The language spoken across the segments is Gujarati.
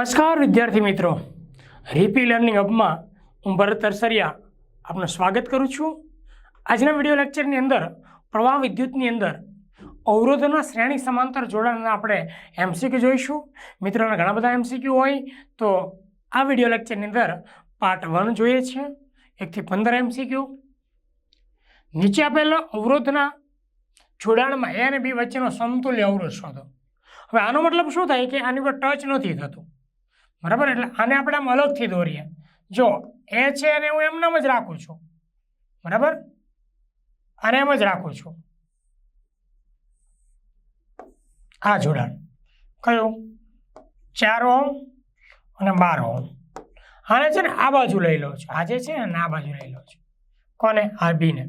નમસ્કાર, વિદ્યાર્થી મિત્રો. રીપી લર્નિંગ હબમાં હું ભરત તરસરિયા આપનું સ્વાગત કરું છું. આજના વીડિયો લેક્ચરની અંદર પ્રવાહ વિદ્યુતની અંદર અવરોધોના શ્રેણી સમાંતર જોડાણના આપણે એમસીક્યુ જોઈશું. મિત્રોના ઘણા બધા એમસીક્યુ હોય તો આ વીડિયો લેક્ચરની અંદર પાર્ટ વન જોઈએ છે. એકથી પંદર એમસીક્યુ નીચે આપેલા અવરોધના જોડાણમાં એ અને બી વચ્ચેનો સમતુલ્ય અવરોધ શોધો. હવે આનો મતલબ શું થાય કે આની ઉપર ટચ નથી થતું? બરાબર? એટલે આને આપણે આમ અલગથી દોરીએ. જો, એ છે અને હું એમનામ જ રાખું છું. બરાબર? આને એમ જ રાખું છું. આ જોડાણ. કયું? ચાર ઓમ અને બાર ઓમ આને છે ને આ બાજુ લઈ લો છું. આ જે છે ને આ બાજુ લઈ લો છું. કોને? આ બીને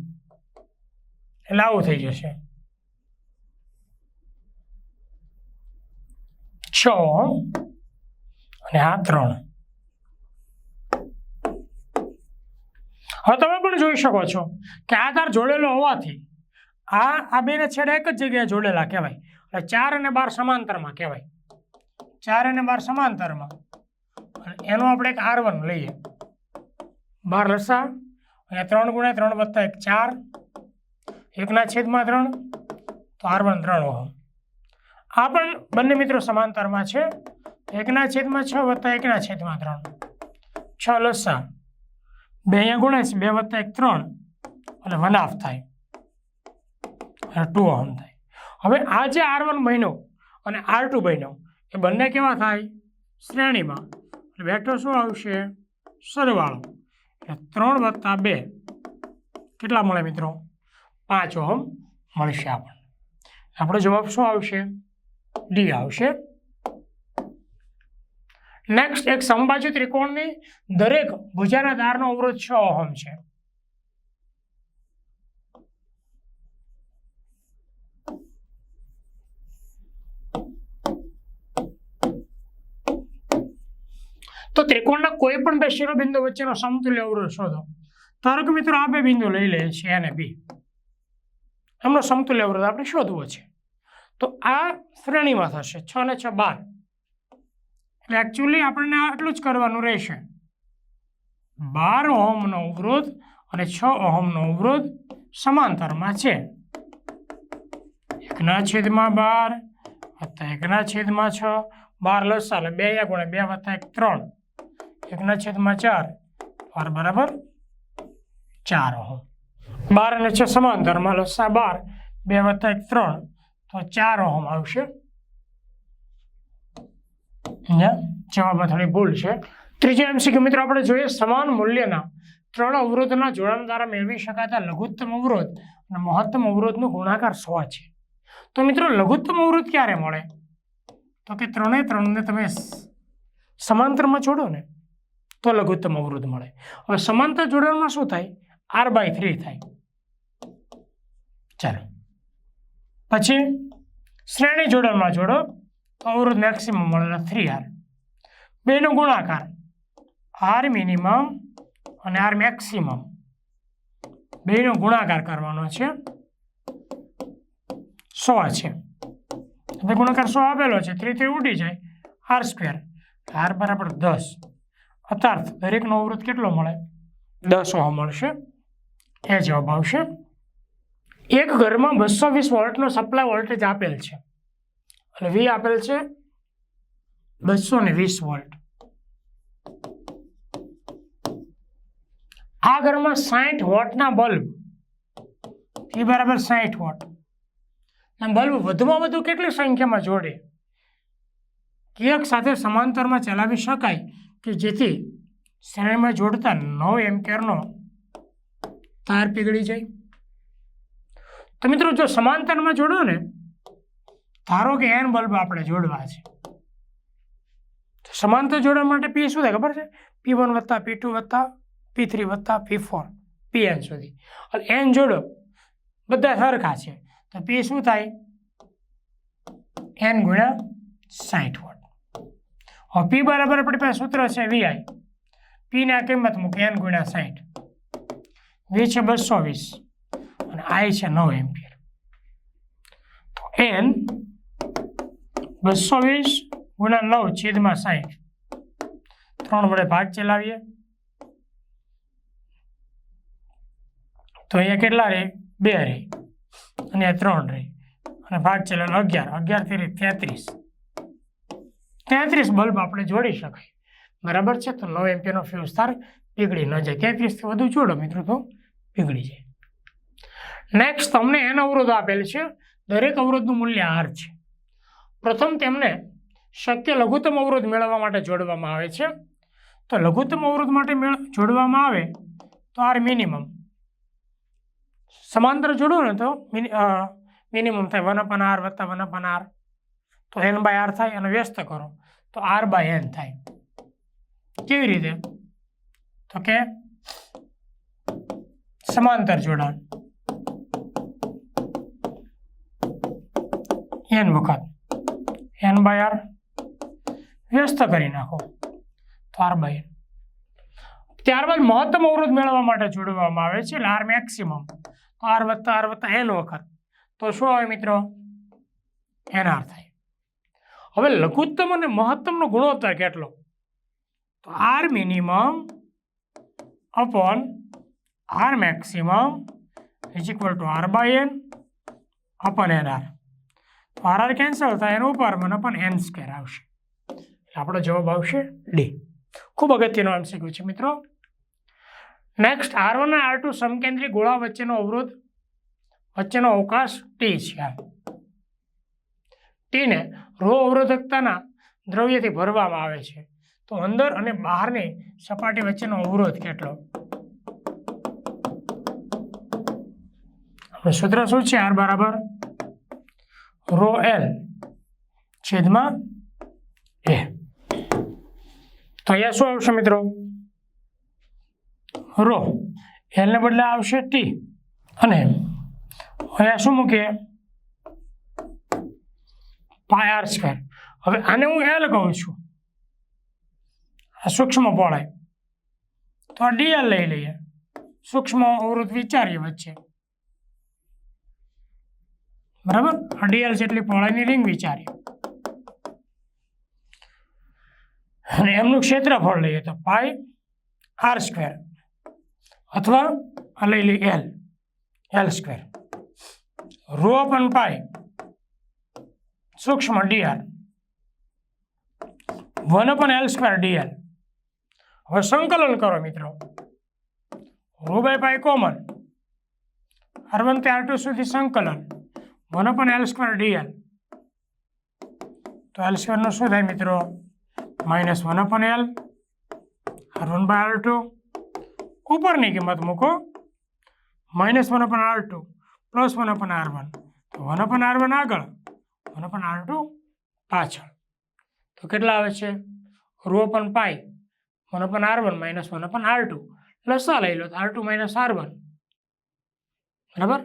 એટલે આવું થઈ જશે. છ અને આ ત્રણ. હવે તમે પણ જોઈ શકો છો કે આ તાર જોડેલો હોવાથી આ આ બેને છેડે એક જ જગ્યાએ જોડેલા કહેવાય. એટલે ચાર અને બાર સમાંતરમાં કહેવાય. ચાર અને બાર સમાંતરમાં. એનો આપણે એક આર વન લઈએ. બાર લસા, અહીંયા ત્રણ ગુણ્યા ત્રણ વત્તા એક ચાર. એકના છેદમાં ત્રણ, તો આર વન ત્રણ આ પણ બંને મિત્રો સમાંતરમાં છે. એકના છેદમાં છ વત્તા એકના છેદમાં ત્રણ. છ લસા બે અહીંયા ગુણે બે વત્તા એક ત્રણ. એટલે વન હાફ થાય. અને ટુ ઓહમ થાય. હવે આ જે આર વન બન્યો અને આર ટુ બન્યો, એ બંને કેવા થાય? શ્રેણીમાં. એટલે બેઠો શું આવશે? સરવાળો. એટલે ત્રણ વત્તા બે. કેટલા મળે મિત્રો? પાંચ ઓહમ મળશે આપણને. આપણો જવાબ શું આવશે? ડી આવશે. નેક્સ્ટ એક સંભાજી ત્રિકોણની દરેક ભુજાના ધારનો અવરોધ છ ઓહમ છે. તો ત્રિકોણના કોઈ પણ બે શિરોબિંદુ વચ્ચેનો સમતુલ્ય અવરોધ શોધો. ધારો કે મિત્રો આ બે બિંદુ લઈ લઈએ છીએ અને બી એમનો સમતુલ્ય અવરોધ આપણે શોધવો છે. તો આ શ્રેણીમાં થશે છ ને છ બાર. એટલે એકચ્યુઅલી આપણને આટલું જ કરવાનું રહેશે. બાર ઓહમનો અવરોધ અને છ ઓહમનો અવરોધ સમાંતરમાં છે. એકના છેદમાં બાર વત્તા એકના છેદમાં છ. બાર લસા એટલે બે એક ગુણે બે વત્તા એક ત્રણ. એકના છેદમાં ચાર. બાર બરાબર ચાર ઓહમ. બાર અને છ સમાંતરમાં લસા બાર. બે વત્તા એક ત્રણ. તો ચાર ઓહમ આવશે. જવાબમાં થોડી ભૂલ છે. ત્રીજો એમસીક્યુ મિત્રો આપણે જોઈએ સમાન મૂલ્યના ત્રણ અવરોધના જોડાણ દ્વારા મેળવી શકાતા લઘુત્તમ અવરોધ અને મહત્તમ અવરોધનો ગુણાકાર સો છે. તો મિત્રો લઘુત્તમ અવરોધ ક્યારે મળે? તો કે ત્રણે ત્રણને તમે સમાંતરમાં જોડો ને, તો લઘુત્તમ અવરોધ મળે. હવે સમાંતર જોડાણમાં શું થાય? આર બાય થ્રી થાય. ચાલો. પછી શ્રેણી જોડાણમાં જોડો તો મેક્સિમમ મળે થ્રી આર બેનો ગુણાકાર આર મિનિમમ અને આર મેક્સિમમ બેનો ગુણાકાર કરવાનો છે સો છે હવે ગુણાકાર સો આપેલો છે થ્રી થ્રી ઉડી જાય આર સ્ક્વેર આર બરાબર દસ અર્થાત દરેકનો અવરોધ કેટલો મળે દસ ઓહમ મળશે એ જવાબ આવશે એક ઘરમાં બસો વીસ વોલ્ટનો સપ્લાય વોલ્ટેજ આપેલ છે। અને વી આપેલ છે બસો ને વીસ વોલ્ટ. આ ઘરમાં સાઠ વોટના બલ્બ. એ બરાબર સાઠ વોટ. અને બલ્બ વધુમાં વધુ કેટલી સંખ્યામાં જોડે? એક સાથે સમાંતરમાં ચલાવી શકાય કે જેથી શ્રેણીમાં જોડતા નવ એમ્પિયરનો તાર પીગળી જાય? તો મિત્રો, જો સમાંતરમાં જોડો ને ધારો કે એન બલ્બ આપણે જોડવા છે. સમાંતર જોડવા માટે પી શું થાય ખબર છે? પી વન વત્તા પી ટુ વત્તા પી થ્રી વત્તા પી ફોર પી એન સુધી. અને એન જોડો, બધા સરખા છે. તો પી શું થાય? એન ગુણ્યા સાઠ વોટ. હવે પી બરાબર આપણી પાસે સૂત્ર છે વીઆઈ પીની કિંમત મૂકે એન ગુણ્યા સાઠ વી છે બસો વીસ. અને આઈ છે નવ એમ્પિયર. તો એન બસો વીસ ગુણ્યા નવ છેદમાં સાહીઠ. ત્રણ વડે ભાગ ચલાવીએ. તો અહીંયા કેટલા રહે? બે રહે. અને આ ત્રણ રહે. અને ભાગ ચલાવેલો અગિયાર. અગિયારથી રહે તેત્રીસ. તેત્રીસ બલ્બ આપણે જોડી શકાય. બરાબર છે? તો નવ એમ્પિયરનો ફ્યુઝ તાર પીગળી ન જાય. તેત્રીસથી વધુ જોડો મિત્રો તો પીગળી જાય. નેક્સ્ટ તમને એન અવરોધ આપેલ છે. દરેક અવરોધનું મૂલ્ય આર છે. પ્રથમ તેમને શક્ય લઘુત્તમ અવરોધ મેળવવા માટે જોડવામાં આવે છે. તો લઘુત્તમ અવરોધ માટે જોડવામાં આવે તો આર મિનિમમ સમાંતર જોડો ને તો મિનિમમ થાય. વન અપન આર વત્તા વન અપન આર તો એન બાય આર થાય અને વ્યસ્ત કરો. તો આર બાય એન થાય. કેવી રીતે? તો કે સમાંતર જોડાણ. એન વખત. એન બાય આર વ્યસ્ત કરી નાખો. તો આર બાય એન ત્યારબાદ મહત્તમ અવરોધ મેળવવા માટે જોડવામાં આવે છે એટલે આર મેક્સિમમ આર વત્તા આર વત્તા એન વખત. તો શું આવે મિત્રો? એન આર થાય. હવે લઘુત્તમ અને મહત્તમનો ગુણોત્તર કેટલો? તો R minimum upon R maximum is equal to R by N upon N R તો આર આર કેન્સલ થાય એનું મને પણ એન સ્કેર આવશે. આપણો જવાબ આવશે ડી ખૂબ અગત્યનો એમસીક્યુ છે મિત્રો. નેક્સ્ટ આર વન અને આર ટુ સમકેન્દ્રી ગોળા વચ્ચેનો અવરોધ, વચ્ચેનો અવકાશ ટી છે ટીને રો અવરોધકતાના દ્રવ્યથી ભરવામાં આવે છે. તો અંદર અને બહારની સપાટી વચ્ચેનો અવરોધ કેટલો? સૂત્ર શું છે? આર બરાબર રો એલ છેદમાં એ તો અહીંયા શું આવશે મિત્રો? રો એલને બદલે આવશે ટી અને અહીંયા શું મૂકીએ? પાય આર સ્ક્વેર હવે આને હું એલ કહું છું. આ સૂક્ષ્મ પહોળાઈ. તો આ ડીએલ લઈ લઈએ. સૂક્ષ્મ અવરોધ વિચારીએ વચ્ચે. બરાબર? ડીએલ જેટલી પહોળાઈની રિંગ વિચારી અને એમનું ક્ષેત્રફળ લઈએ તો પાઈ આર સ્ક્વેર અથવા લઈ L L square rho upon pi સૂક્ષ્મ DR one upon L square DL હવે સંકલન કરો મિત્રો. Rho by pi common R one કે આર ટુ સુધી સંકલન. વન પણ એલ સ્ક્વેર ડીએલ તો એલ સ્ક્વેરનું શું થાય મિત્રો? Minus one upon L one by R two ઉપરની કિંમત મૂકો. Minus one upon R two plus one upon R one તો વન અપન આર વન આગળ વન અપન આર ટુ પાછળ. તો કેટલા આવે છે? Rho upon pi one upon R one minus one upon R two લસા લઈ લો R two minus R one બરાબર?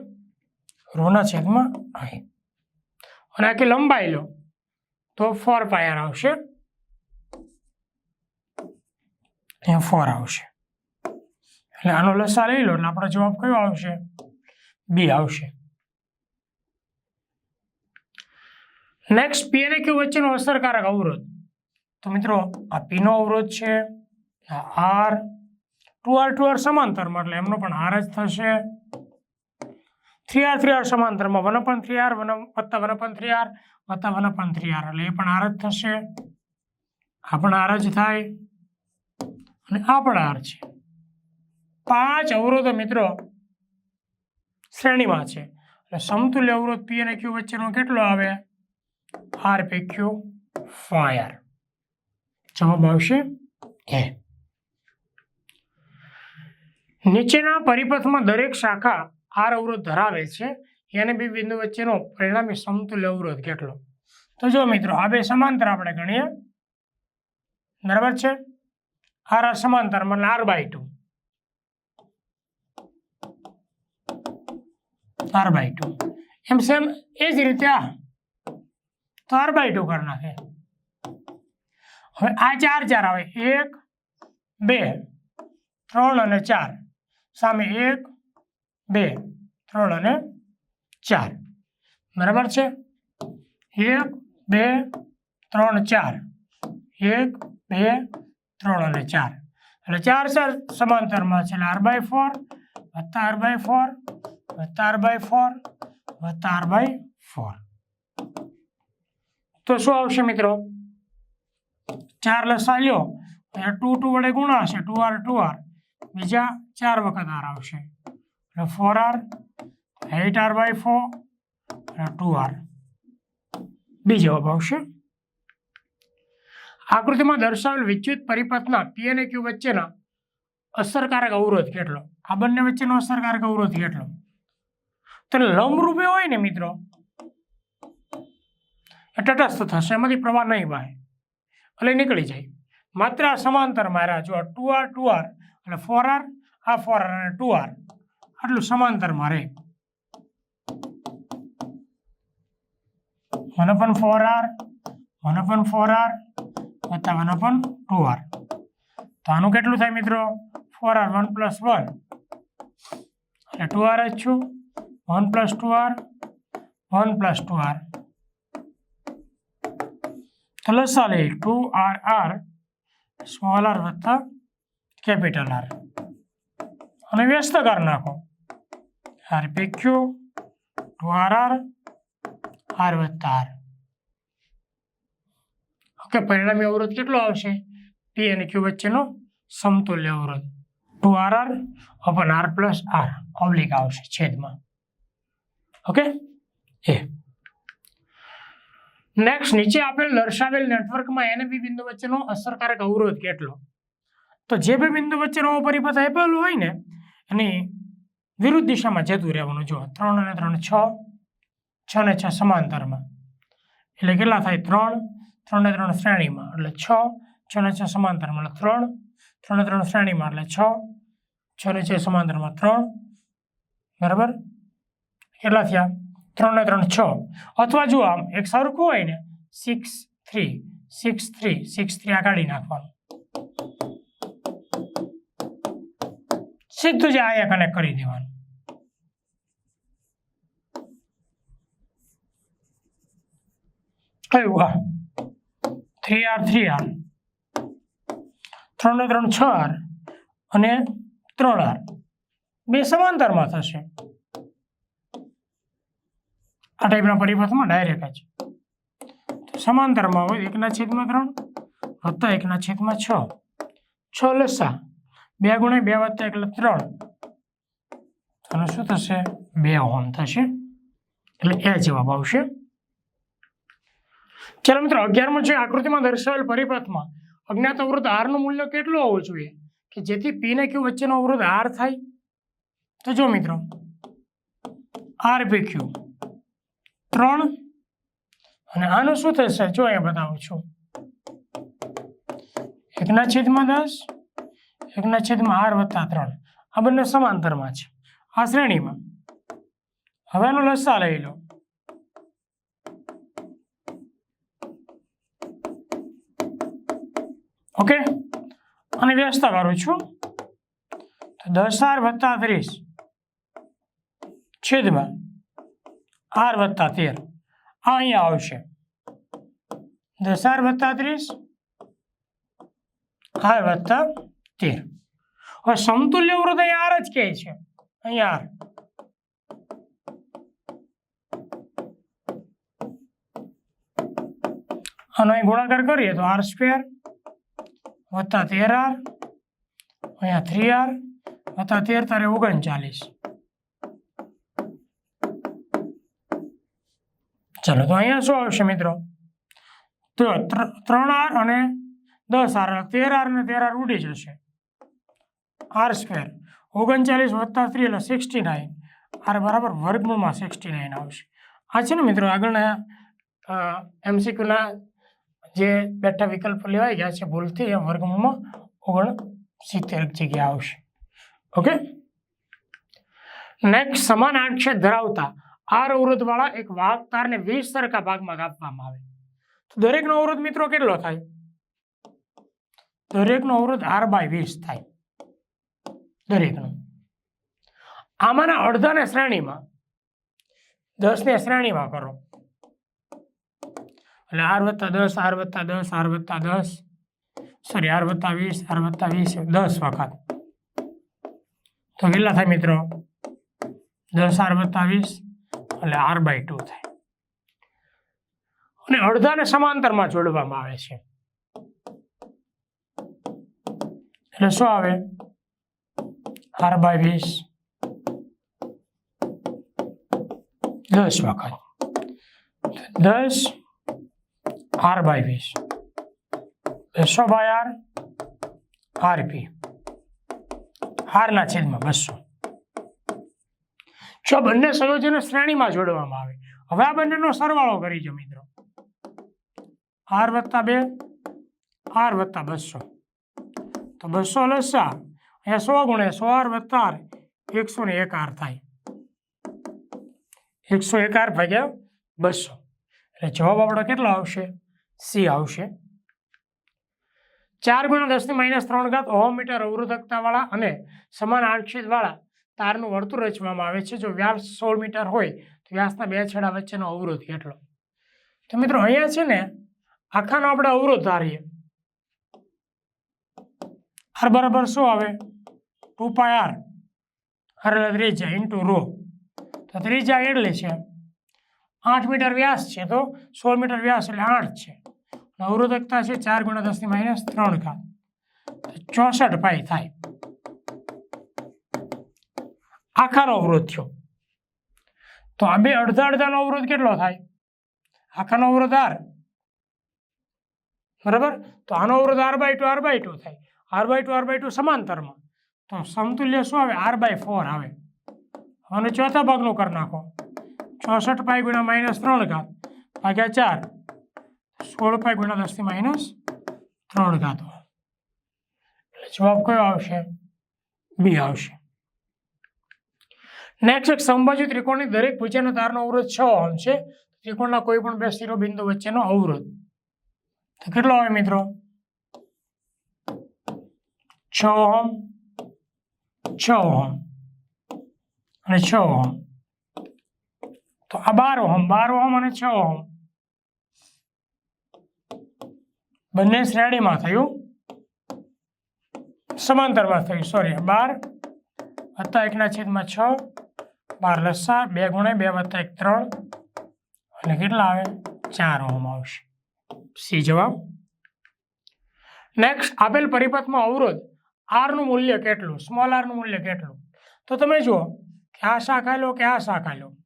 રોના છેદમાં અહીં અને આખી લંબાઈ લો. તો ફોર પાયર આવશે. અહીંયા ફોર આવશે. એટલે આનો લસા લઈ લો એટલે આપણો જવાબ કયો આવશે? બી આવશે. નેક્સ્ટ પી અને ક્યુ વચ્ચેનો અસરકારક અવરોધ. તો મિત્રો, આ પીનો અવરોધ છે, આ R two R two R સમાંતરમાં, એટલે એમનો પણ આર જ થશે. થ્રી આર થ્રી આર સમાંતરમાં one upon three R one વત્તા વન અપન થ્રી આર વત્તા વન અપન થ્રી આર એટલે એ પણ આર જ થશે. આ પણ આર જ થાય. અને આ પણ આર છે. પાંચ અવરોધો મિત્રો શ્રેણીમાં છે. એટલે સમતુલ્ય અવરોધ પી અને ક્યુ વચ્ચેનો કેટલો આવે? આર પી ક્યુ ફાયર જવાબ આવશે એ નીચેના પરિપથમાં દરેક શાખા આર અવરોધ ધરાવે છે, એને બે બિંદુ વચ્ચેનો પરિણામી સમતુલ્ય અવરોધ કેટલો? તો જો મિત્રો, આ બે સમાંતર આપણે ગણીએ. બરાબર છે? આર આર સમાંતર મને R by two. R by two. M same એ જ રીતે આ. તો આર બાય ટુ કરી નાખે. હવે આ ચાર ચાર આવે. એક, બે, ત્રણ અને ચાર. સામે એક, બે. ત્રણ અને ચાર. બરાબર છે? એક, બે, ત્રણ, ચાર. એક, બે, ત્રણ અને ચાર. એટલે ચાર ચાર સમાંતરમાં છે. એટલે આર બાય ફોર વત્તા આર બાય ફોર વત્તા આર બાય ફોર વત્તા આર બાય ફોર. તો શું આવશે મિત્રો? ચાર લસા લ્યો. ટુ ટુ વડે ગુણાશે. Two R two R. બીજા ચાર વખત આર આવશે. એટલે four R eight R by four two R B જવાબ આવશે. આકૃતિમાં દર્શાવેલ વિદ્યુત પરિપથના પી અને ક્યુ વચ્ચેના અસરકારક અવરોધ કેટલો? આ બંને વચ્ચેનો અસરકારક અવરોધ કેટલો? તો લંબરૂપે હોય ને મિત્રો તટસ્થ થશે. એમાંથી પ્રવાહ નહીં વહે. એટલે નીકળી જાય. માત્ર આ સમાંતર માર્યા જો ટુ આર ટુ આર અને ફોર આર આ ફોર આર અને ટુ આર આટલું સમાંતર મારે one upon four R one upon four R વત્તા વન અપન ટુ આર તો આનું કેટલું થાય મિત્રો? Four R one plus one એટલે ટુ આર જ છું. One plus two R one plus two R તો લસાલે two R R small R વત્તા કેપિટલ આર અને વ્યસ્ત કરી નાખો. R P Q two R R R વત્તા આર ઓકે, પરિણામી અવરોધ કેટલો આવશે? પી અને ક્યુ વચ્ચેનો સમતુલ્ય અવરોધ. Two R R upon R plus R oblique આવશે, છેદમાં. ઓકે? એ નેક્સ્ટ નીચે આપેલ દર્શાવેલ નેટવર્કમાં એને બી બિંદુ વચ્ચેનો અસરકારક અવરોધ કેટલો? તો જે બે બિંદુ વચ્ચેનો પરિપથ આપેલું હોય ને, એની વિરુદ્ધ દિશામાં જતું રહેવાનું. જો ત્રણ અને ત્રણ છ. છ ને છ સમાંતરમાં. એટલે કેટલા થાય? ત્રણ. ત્રણ ને ત્રણ શ્રેણીમાં. એટલે છ છ ને છ સમાંતરમાં. એટલે ત્રણ. ત્રણ ને ત્રણ શ્રેણીમાં. એટલે છ છ ને છ સમાંતરમાં. ત્રણ. બરાબર? કેટલા થયા? ત્રણ ને ત્રણ છ. અથવા જો આમ એક સરખું હોય ને six three six three six three આ કાઢી નાખવાનું. સીધું જ આયા કનેક્ટ કરી દેવાનું. કયું આ? થ્રી આર થ્રી આર ત્રણ ત્રણ છ આર અને ત્રણ આર બે સમાંતરમાં થશે. આ ટાઈપના પરિપથમાં ડાયરેક્ટ જ. સમાંતરમાં હોય એકના છેદમાં ત્રણ વત્તા એકના છેદમાં છ. છ લસા. બે ગુણે બે વત્તા એટલે ત્રણ. અને શું થશે? બે ઓહમ થશે. એટલે એ જવાબ આવશે. ચાલો મિત્રો, અગિયારમાં છે આકૃતિમાં દર્શાવેલ પરિપથમાં અજ્ઞાત અવરોધ આરનું મૂલ્ય કેટલું હોવું જોઈએ? કે જેથી પી ને ક્યુ વચ્ચેનો અવરોધ આર થાય? તો જો મિત્રો આર પી ક્યુ ત્રણ, અને આનું શું થશે? જો અહીંયા બતાવું છું. એકના છેદમાં દસ, એકના છેદમાં આર વત્તા ત્રણ. આ બંને સમાંતરમાં છે. આ શ્રેણીમાં. હવે એનો લસા લઈ લો. ઓકે? અને વ્યસ્ત કરું છું. તો દસ આર વત્તા ત્રીસ. છેદમાં આર વત્તા તેર. આ અહીંયા આવશે. દસ આર વત્તા ત્રીસ. આર વત્તા તેર. હવે સમતુલ્ય વૃત અહીંયા આર જ કહે છે. અહીંયા આર. આનો અહીં ગુણાકાર કરીએ તો આર સ્ક્વેર વત્તા તેર આર અહીંયા થ્રી આર વત્તા તેર તારે ઓગણચાલીસ ચાલો તો અહીંયા શું આવશે મિત્રો તો ત્ર- ત્રણ આર અને દસ આર તેર આર અને તેર આર ઉડી જશે આર સ્ક્વેર ઓગણચાલીસ વત્તા થ્રી એટલે સિક્સટી નાઇન આર બરાબર વર્ગમૂળમાં સિક્સટી નાઇન આવશે આ છે ને મિત્રો આગળના એમસીક્યુના જે બેઠા વિકલ્પો લેવાઈ ગયા છે ભૂલથી એ વર્ગમૂળમાં ઓગણ સિત્તેર જગ્યા આવશે. ઓકે? નેક્સ્ટ સમાન આક્ષેપ ધરાવતા. આર અવરોધવાળા એક વાહક તારને વીસ સરખા ભાગમાં કાપવામાં આવે. તો દરેકનો અવરોધ મિત્રો કેટલો થાય? દરેકનો અવરોધ આર બાય વીસ થાય. દરેકનો. આમાંના અડધાને શ્રેણીમાં, દસને શ્રેણીમાં કરો. એટલે આર વત્તા દસ, આર વત્તા દસ, આર વત્તા દસ. સોરી આર વત્તા વીસ, આર વત્તા વીસ, દસ વખત. તો કેટલા થાય મિત્રો? દસ, આર વત્તા વીસ, એટલે આર બાય ટુ થાય. અને અડધાને સમાંતરમાં જોડવામાં આવે છે. એટલે શું આવે? આર બાય વીસ. દસ વખત. દસ આર બાય વીસ બસો બાય આર આરપી આરના છેદમાં બસો. જો બંને સંયોજનો શ્રેણીમાં જોડવામાં આવે. હવે આ બંનેનો સરવાળો કરીજો મિત્રો. આર વત્તા બે આર વત્તા બસો. તો બસો લસા અહીંયા સો ગુણે સો આર વત્તા આર એકસો ને એક આર થાય. એકસો એક આર ભાગ્યા બસો. એટલે જવાબ આપણો કેટલો આવશે? સી આવશે. ચાર ગુણ્યા દસની માઇનસ ત્રણ ઘાત ઓહો મીટર અવરોધકતાવાળા અને સમાન આડછેદવાળા તારનું વર્તુળ રચવામાં આવે છે. જો વ્યાસ સોળ મીટર હોય તો વ્યાસના બે છેડા વચ્ચેનો અવરોધ એટલો તો મિત્રો અહીંયા છે ને આખાનો આપણે અવરોધ ધારીએ. આર બરાબર શું આવે? ટુ પાય આર અરે ત્રીજા ઇન્ટુ રો તો ત્રીજા એટલે છે આઠ મીટર વ્યાસ છે તો સોળ મીટર વ્યાસ એટલે આઠ છે. અવરોધકતા છે ચાર ગુણ્યા દસની માઇનસ ત્રણ ઘાત. ચોસઠ પાઈ થાય. આખાનો અવરોધ થયો. તો આ બે અડધા અડધાનો અવરોધ કેટલો થાય? આખાનો અવરોધ આર. બરાબર? તો આનો અવરોધ R by two, R by two થાય. R by two, R by two સમાંતરમાં. તો સમતુલ્ય શું આવે? આર બાય ફોર આવે. અને ચોથા ભાગનું કરી નાખો. ચોસઠ પાઈ ગુણ્યા માઇનસ ત્રણ ઘાત, ભાગ્યા ચાર. સોળ પાઈ ગુણ્યા દસથી માઇનસ ત્રણ ઘાત. એટલે જવાબ કયો આવશે? બી આવશે. નેક્સ્ટ એક સંભાજી ત્રિકોણની દરેક ભુજાનો તારનો અવરોધ છ ઓહમ છે. ત્રિકોણના કોઈ પણ બે શિરોબિંદુ વચ્ચેનો અવરોધ. તો કેટલો આવે મિત્રો? છ ઓહમ છ ઓહમ અને છ ઓહમ. તો આ બાર ઓહમ બાર ઓહમ અને છ ઓહમ. બંને શ્રેણીમાં થયું. સમાંતરમાં થયું સોરી બાર વત્તા એકના છેદમાં છ, બાર લસા બે ગુણ્યા બે વત્તા એક ત્રણ. અને કેટલા આવે? ચાર ઓહમ આવશે. સી જવાબ? નેક્સ્ટ આપેલ પરિપથમાં અવરોધ આરનું મૂલ્ય કેટલું? સ્મોલ આરનું મૂલ્ય કેટલું? તો તમે જુઓ કે આ શાખા લો કે આ શાખા લો.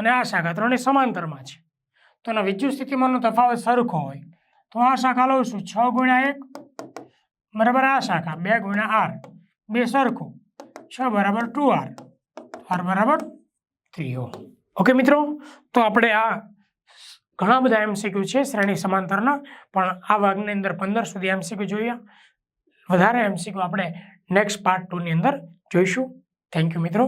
અને આ શાખા ત્રણેય સમાંતરમાં છે. તો એના વિદ્યુત સ્થિતિમાનનો તફાવત સરખો હોય, તો આ શાખા લઉં છું છ ગુણ્યા એક બરાબર આ શાખા, બે ગુણ્યા આર, બે સરખું, છ બરાબર ટુ આર આર બરાબર થ્રી ઓ ઓકે મિત્રો, તો આપણે આ ઘણા બધા એમસીક્યુ છે શ્રેણી સમાંતરના, પણ આ ભાગની અંદર પંદર સુધી એમસીક્યુ જોઈએ. વધારે એમસીક્યુ આપણે નેક્સ્ટ પાર્ટ ટુની અંદર જોઈશું. થેન્ક યુ મિત્રો.